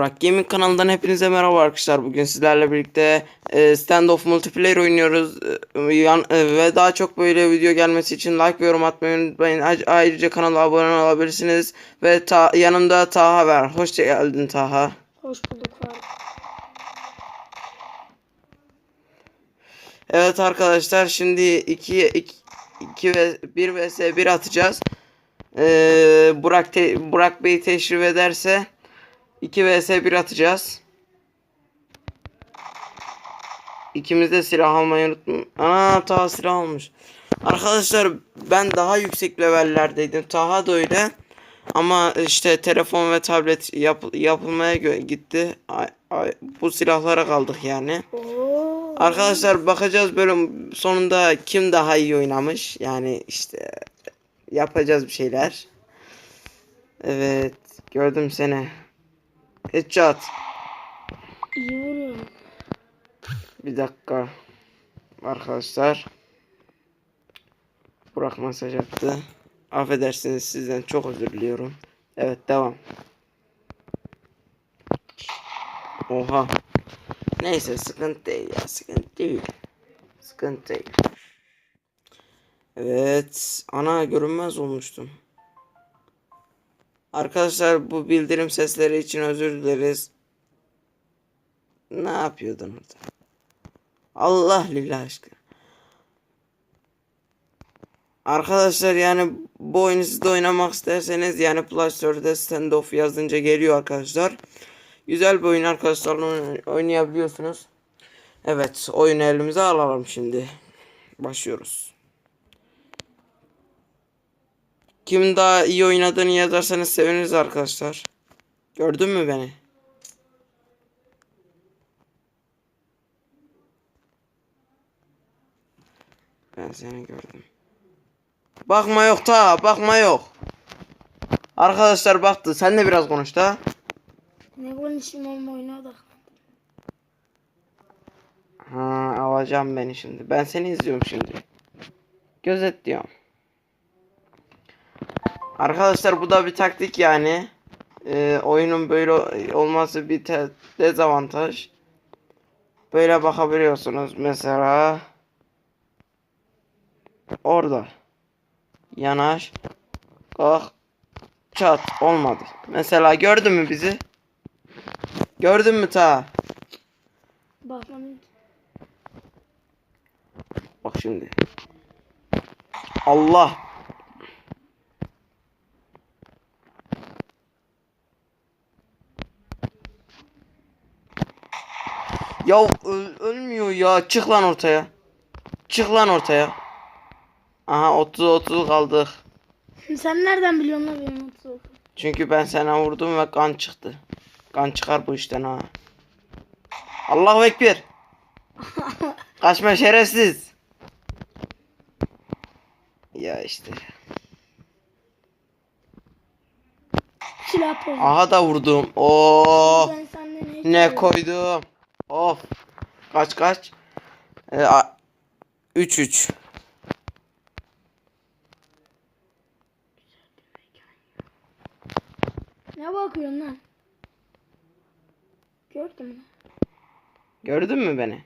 Burak Gaming kanalından hepinize merhaba arkadaşlar. Bugün sizlerle birlikte e, Standoff Multiplayer oynuyoruz. E, yan- e, ve daha çok böyle video gelmesi için like ve yorum atmayı unutmayın. Ayrıca kanala abone olabilirsiniz. Ve ta- yanımda Taha var. Hoş geldin Taha. Hoş bulduk Faruk. Evet arkadaşlar şimdi 2 2 ve 1 vs 1 atacağız. Ee, Burak te- Burak Bey teşrif ederse 2 vs 1 atacağız. İkimiz de silah almayı unuttum. Ana Taha silah almış. Arkadaşlar ben daha yüksek levellerdeydim. Taha da öyle. Ama işte telefon ve tablet yap- yapılmaya gitti. Ay- ay- bu silahlara kaldık yani. Oo. Arkadaşlar bakacağız bölüm sonunda kim daha iyi oynamış. Yani işte yapacağız bir şeyler. Evet gördüm seni. Headshot. İyi vuruyorum. Bir dakika. Arkadaşlar. Burak mesaj attı. Affedersiniz sizden çok özür diliyorum. Evet devam. Oha. Neyse sıkıntı değil ya sıkıntı değil. Sıkıntı değil. Evet. Ana görünmez olmuştum. Arkadaşlar bu bildirim sesleri için özür dileriz. Ne yapıyordun orada? Allah lillah aşkına. Arkadaşlar yani bu oyunu siz oynamak isterseniz yani Play Store'da standoff yazınca geliyor arkadaşlar. Güzel bir oyun arkadaşlarla oyn- oynayabiliyorsunuz. Evet oyunu elimize alalım şimdi. Başlıyoruz. Kim daha iyi oynadığını yazarsanız seviniriz arkadaşlar. Gördün mü beni? Ben seni gördüm. Bakma yok ta bakma yok. Arkadaşlar baktı sen de biraz konuş da. Ne konuşayım oyuna da. Ha alacağım beni şimdi. Ben seni izliyorum şimdi. Gözetliyorum. Arkadaşlar bu da bir taktik yani. Ee, oyunun böyle olması bir dezavantaj. Böyle bakabiliyorsunuz mesela. Orada. Yanaş. Kalk. Çat. Olmadı. Mesela gördün mü bizi? Gördün mü ta? Bak şimdi. Allah. Ya öl- ölmüyor ya. Çık lan ortaya. Çık lan ortaya. Aha 30 30 kaldık. Sen nereden biliyorsun lan benim mutlu olduğumu? Çünkü ben sana vurdum ve kan çıktı. Kan çıkar bu işten ha. Allahu Ekber. Kaçma şerefsiz. Ya işte. Silah. Aha da vurdum. Oo. Hiç Ne koydum. Of. Kaç kaç? Ee, 3 3. Ne bakıyorsun lan? Gördün mü? Gördün mü beni?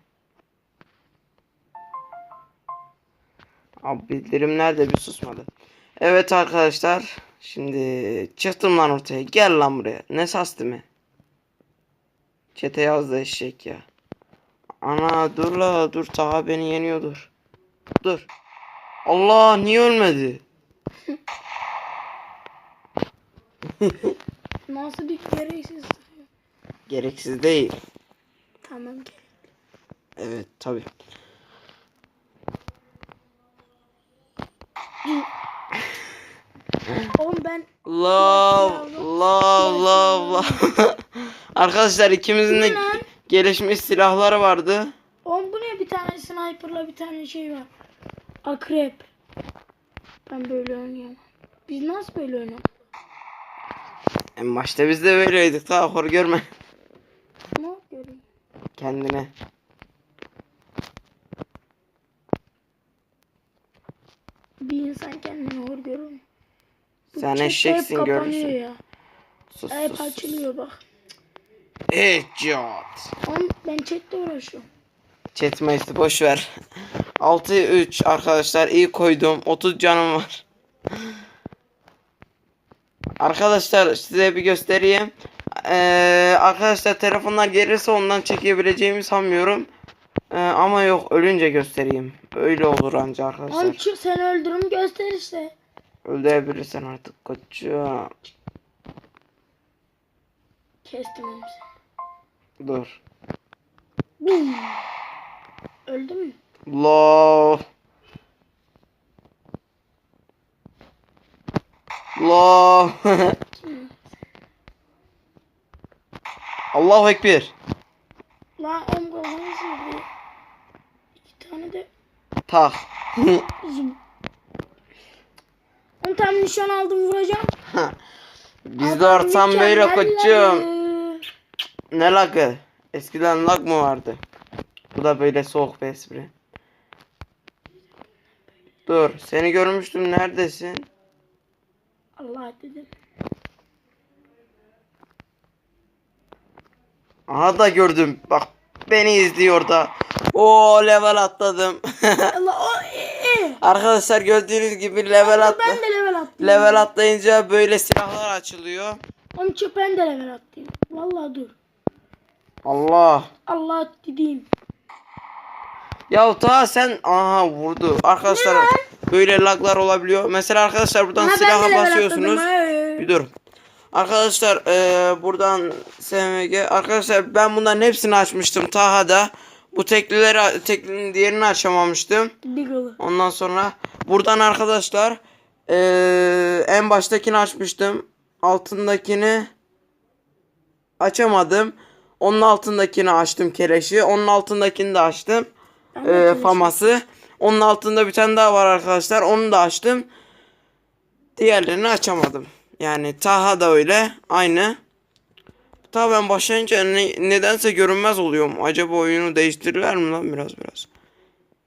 Abi bildirimler de bir susmadı. Evet arkadaşlar. Şimdi çıktım lan ortaya. Gel lan buraya. Ne sastı mı? Çete yazdı eşek ya. Ana dur la dur Taha beni yeniyordur. Dur. Allah niye ölmedi? Nasıl bir gereksiz. Gereksiz değil. Tamam gel. Evet tabi. Oğlum ben Love, love, love, love. Arkadaşlar ikimizin de gelişmiş silahları vardı. Oğlum bu ne bir tane sniperla bir tane şey var. Akrep. Ben böyle oynuyorum. Biz nasıl böyle oynuyoruz? En başta biz de böyleydik. Daha hor görme Ne göreyim? kendine. Bir insan kendini hor görür mü? Bu Sen hep eşeksin kapanıyor görürsün. ya. Sus Hep sus. sus. açılıyor bak. Headshot. Oğlum ben chatte uğraşıyorum. Chat Mayıs'ı boş ver. 6'ya 3 arkadaşlar iyi koydum. 30 canım var. Arkadaşlar size bir göstereyim. Ee, arkadaşlar telefonlar gelirse ondan çekebileceğimi sanmıyorum. Ee, ama yok ölünce göstereyim. Öyle olur anca Oğlum arkadaşlar. çık seni öldürürüm göster işte. Öldürebilirsen artık koçum. Kestim seni. Dur. Bum. Öldü mü? Love. Love. Allahu Ekber. Lan oğlum kafamı sıyırdı. İki tane de Tak. Oğlum tam nişan aldım vuracağım. Bizde ortam böyle koçum. Ne lagı? Eskiden lag mı vardı? Bu da böyle soğuk bir espri. Dur, seni görmüştüm. Neredesin? Allah dedim. Aha da gördüm. Bak beni izliyor da. Oo level atladım. Allah o e, e. Arkadaşlar gördüğünüz gibi level atla. Ben de level attım. Level atlayınca böyle silahlar açılıyor. Oğlum çık ben de level attım. Vallahi dur. Allah. Allah dediğim. Ya ta sen aha vurdu. Arkadaşlar böyle laglar olabiliyor. Mesela arkadaşlar buradan Ha, silaha basıyorsunuz. Bir dur. Arkadaşlar eee, buradan SMG arkadaşlar ben bunların hepsini açmıştım Taha'da. Bu teklileri teklinin diğerini açamamıştım. Ondan sonra buradan arkadaşlar eee, en baştakini açmıştım. Altındakini açamadım. Onun altındakini açtım keleşi. Onun altındakini de açtım. Keleşi. faması. Onun altında bir tane daha var arkadaşlar. Onu da açtım. Diğerlerini açamadım. Yani Taha da öyle. Aynı. Taha ben başlayınca ne- nedense görünmez oluyorum. Acaba oyunu değiştirirler mi lan biraz biraz.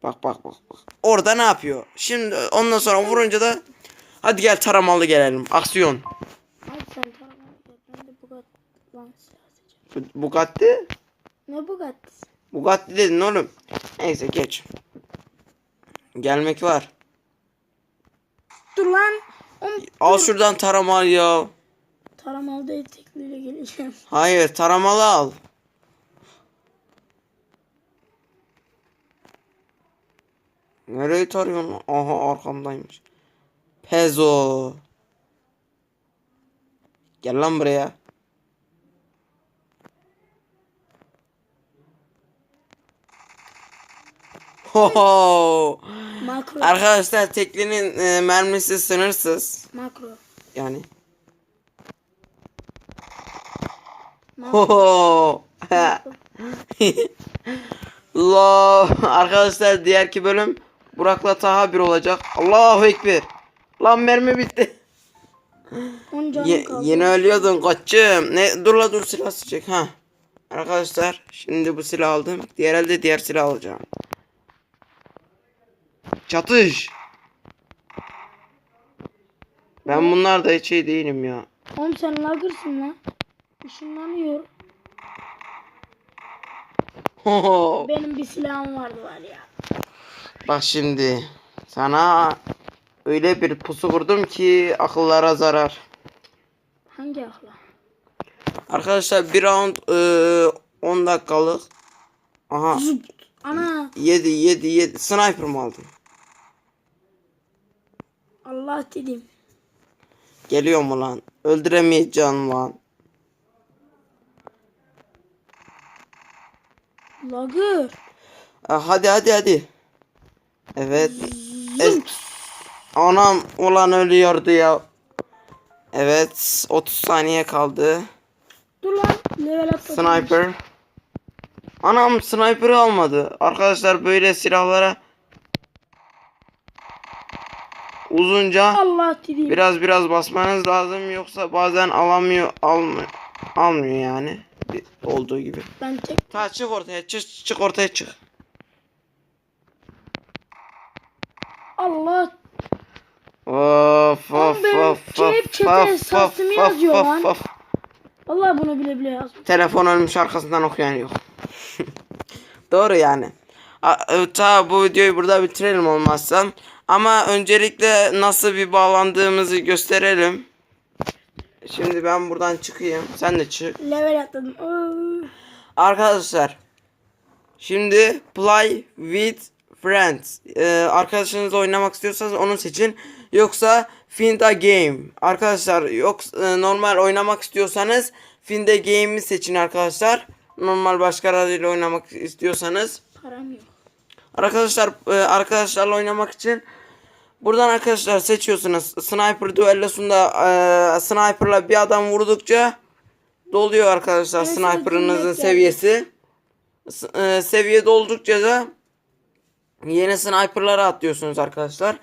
Bak bak bak. bak. Orada ne yapıyor? Şimdi ondan sonra vurunca da hadi gel taramalı gelelim. Aksiyon. Hadi sen tamam. Ben de Bugatti. Lan silah seçeceğim. Bu- Bugatti. Ne Bugatti'si? Bugatti dedin oğlum. Neyse geç. Gelmek var. Dur lan. Oğlum Al şuradan taramalı ya. taramalı değil tekliyle geleceğim. Hayır taramalı al. Nereye tarıyorsun? Aha arkamdaymış. Pezo. Gel lan buraya. Makro. Arkadaşlar teklinin e, mermisi sınırsız. Makro. Yani. Makro. Ho Allah arkadaşlar diğerki bölüm Burak'la Taha bir olacak. Allahu ekber. Lan mermi bitti. Ye- yeni ölüyordun koçum. Ne dur la dur silah sıcak ha. Arkadaşlar şimdi bu silah aldım. Diğer elde diğer silah alacağım. Çatış. Ben bunlarda hiç iyi değilim ya. Oğlum sen lagırsın lan. Işınlanıyor. Benim bir silahım vardı var ya. Bak şimdi sana öyle bir pusu vurdum ki akıllara zarar. Hangi akla? Arkadaşlar bir round 10 dakikalık. Aha Zıp. Ana. 7 7 7 sniper mı aldın? Allah dedim. Geliyor mu lan? Öldüremeyeceğim lan. Lagır. Ah, hadi hadi hadi. Evet. Es- Anam ulan ölüyordu ya. Evet 30 saniye kaldı. Dur lan. Level atladım. Sniper. Anam sniper'ı almadı. Arkadaşlar böyle silahlara uzunca Allah dedim. biraz biraz basmanız lazım yoksa bazen alamıyor almıyor almıyor yani olduğu gibi. Ben tek. Ta çık ortaya çık çık ortaya çık. Allah. Of of of of of of of of. Vallahi bunu bile bile yazmış. Telefon ölmüş arkasından okuyan yok. Doğru yani. E, Ta bu videoyu burada bitirelim olmazsa. Ama öncelikle nasıl bir bağlandığımızı gösterelim. Şimdi ben buradan çıkayım. Sen de çık. Level atladım. Arkadaşlar. Şimdi play with friends. Ee, arkadaşınızla oynamak istiyorsanız onu seçin. Yoksa find a game. Arkadaşlar yok e, normal oynamak istiyorsanız find a game'i seçin arkadaşlar. Normal başkalarıyla oynamak istiyorsanız. Param yok. Arkadaşlar e, arkadaşlarla oynamak için buradan arkadaşlar seçiyorsunuz. Sniper duellosunda e, sniperla bir adam vurdukça doluyor arkadaşlar Evet, sniper'ınızın seviyesi. E, seviye doldukça da yeni sniper'lara atlıyorsunuz arkadaşlar.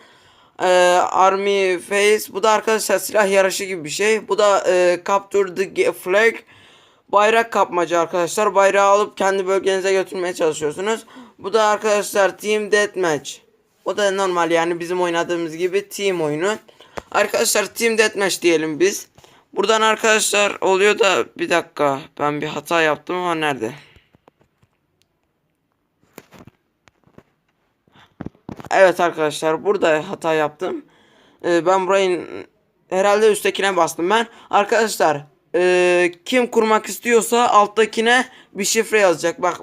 E, Army Face bu da arkadaşlar silah yarışı gibi bir şey. Bu da e, Capture the Flag bayrak kapmaca arkadaşlar. Bayrağı alıp kendi bölgenize götürmeye çalışıyorsunuz. Bu da arkadaşlar Team Deathmatch. O da normal yani bizim oynadığımız gibi team oyunu. Arkadaşlar Team Deathmatch diyelim biz. Buradan arkadaşlar oluyor da bir dakika ben bir hata yaptım ama nerede? Evet arkadaşlar burada hata yaptım. Ee, ben burayı herhalde üsttekine bastım ben. Arkadaşlar ee, kim kurmak istiyorsa alttakine bir şifre yazacak. Bak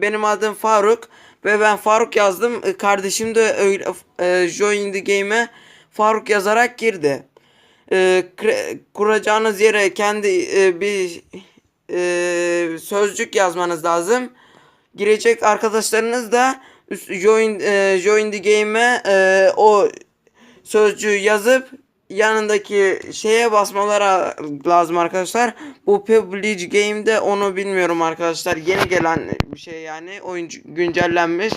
benim adım Faruk ve ben Faruk yazdım. Ee, Kardeşim de öyle ee, join the game'e Faruk yazarak girdi. Ee, kre- kuracağınız yere kendi ee, bir ee, sözcük yazmanız lazım girecek arkadaşlarınız da join e, join the game'e e, o sözcüğü yazıp yanındaki şeye basmalara lazım arkadaşlar. Bu Public Game'de onu bilmiyorum arkadaşlar. Yeni gelen bir şey yani. Oyuncu güncellenmiş.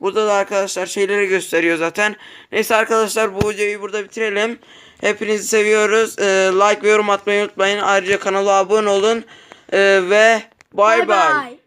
Burada da arkadaşlar şeyleri gösteriyor zaten. Neyse arkadaşlar bu videoyu burada bitirelim. Hepinizi seviyoruz. E, like ve yorum atmayı unutmayın. Ayrıca kanala abone olun. E, ve bye. bye.